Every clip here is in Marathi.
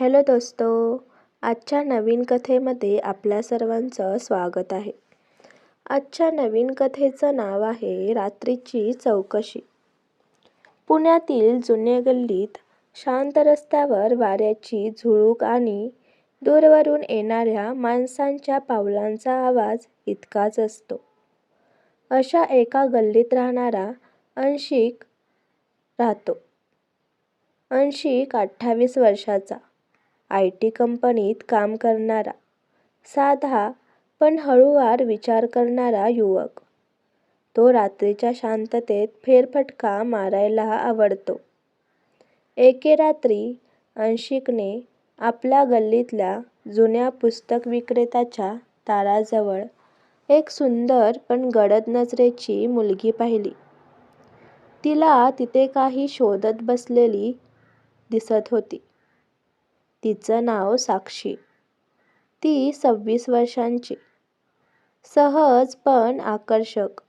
हॅलो दोस्तो आजच्या नवीन कथेमध्ये आपल्या सर्वांचं स्वागत आहे. आजच्या नवीन कथेचं नाव आहे रात्रीची चौकशी. पुण्यातील जुन्या गल्लीत शांत रस्त्यावर वाऱ्याची झुळूक आणि दूरवरून येणाऱ्या माणसांच्या पावलांचा आवाज इतकाच असतो. अशा एका गल्लीत राहणारा अंशिक राहतो. अंशिक अठ्ठावीस वर्षाचा. आय टी कंपनीत काम करणारा साधा पण हळूवार विचार करणारा युवक. तो रात्रीच्या शांततेत फेरफटका मारायला आवडतो. एके रात्री अंशिकने आपल्या गल्लीतल्या जुन्या पुस्तक विक्रेत्याच्या दाराजवळ एक सुंदर पण गडद नजरेची मुलगी पाहिली. तिला तिथे काही शोधत बसलेली दिसत होती. तिचं नाव साक्षी. ती सव्वीस वर्षांची. सहज पण आकर्षक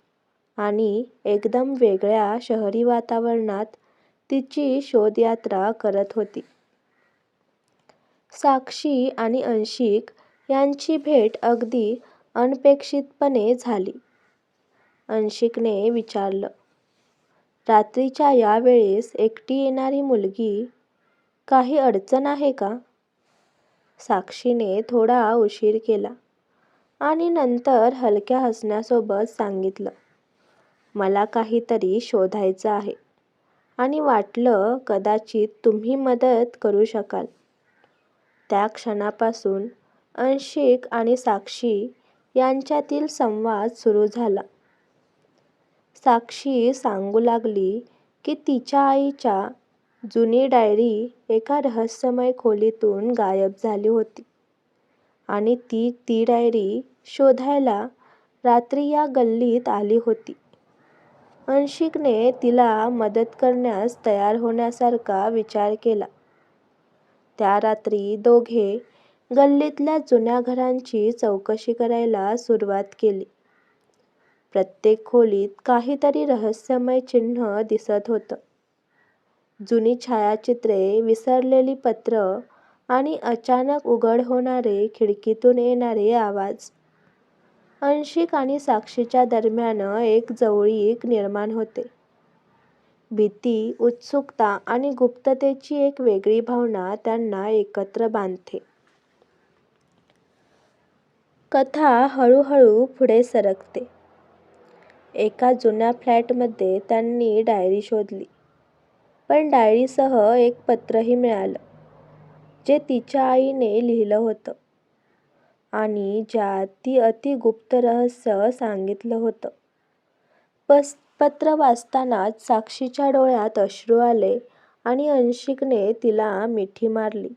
आणि एकदम वेगळ्या शहरी वातावरणात तिची शोधयात्रा करत होती. साक्षी आणि अंशिक यांची भेट अगदी अनपेक्षितपणे झाली. अंशिकने विचारलं रात्रीच्या या वेळेस एकटी येणारी मुलगी काही अडचण आहे का? साक्षीने थोडा उशीर केला आणि नंतर हलक्या हसण्यासोबत सांगितलं मला काहीतरी शोधायचं आहे आणि वाटलं कदाचित तुम्ही मदत करू शकाल त्या क्षणापासून अंशिक आणि साक्षी यांच्यातील संवाद सुरू झाला. साक्षी सांगू लागली की तिच्या आईच्या जुनी डायरी एका रहस्यमय खोलीतून गायब झाली होती. आणि ती ती डायरी शोधायला रात्री या गल्लीत आली होती. अंशिकने तिला मदत करण्यास तयार होण्यासारखा विचार केला. त्या रात्री दोघे गल्लीतल्या जुन्या घरांची चौकशी करायला सुरुवात केली. प्रत्येक खोलीत काहीतरी रहस्यमय चिन्ह दिसत होतं. जुनी छायाचित्रे विसरलेली पत्र आणि अचानक उघड होणारे खिडकीतून येणारे आवाज. अंशिक आणि साक्षीच्या दरम्यान एक जवळीक निर्माण होते. भीती उत्सुकता आणि गुप्ततेची एक वेगळी भावना त्यांना एकत्र बांधते. कथा हळूहळू पुढे सरकते. एका जुन्या फ्लॅटमध्ये त्यांनी डायरी शोधली. पण डायरीसह एक पत्रही मिळालं जे तिच्या आईने लिहिलं होतं आणि ज्यात ती अति गुप्त रहस्य सांगितलं होतं. पस पत्र वाचतानाच साक्षीच्या डोळ्यात अश्रू आले आणि अंशिकने तिला मिठी मारली.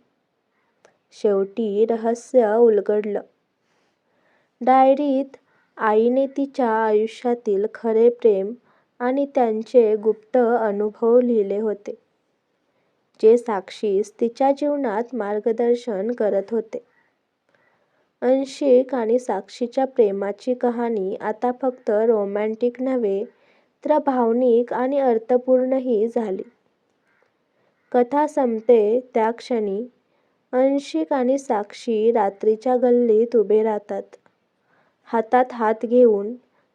शेवटी रहस्य उलगडलं. डायरीत आईने तिच्या आयुष्यातील खरे प्रेम आणि त्यांचे गुप्त अनुभव लिहिले होते जे साक्षीस तिच्या जीवनात मार्गदर्शन करत होते. अंशिक आणि साक्षीच्या प्रेमाची कहाणी आता फक्त रोमॅन्टिक नव्हे तर भावनिक आणि अर्थपूर्णही झाली. कथा संपते त्या क्षणी अंशिक आणि साक्षी रात्रीच्या गल्लीत उभे राहतात. हातात हात घेऊन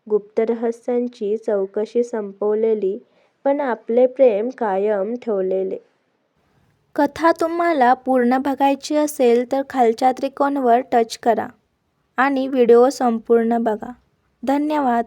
गुप्त रहस्यांची चौकशी संपवलेली पण आपले प्रेम कायम ठेवलेले. कथा तुम्हाला पूर्ण बघायची असेल तर खालच्या त्रिकोणावर टच करा आणि व्हिडिओ संपूर्ण बघा. धन्यवाद.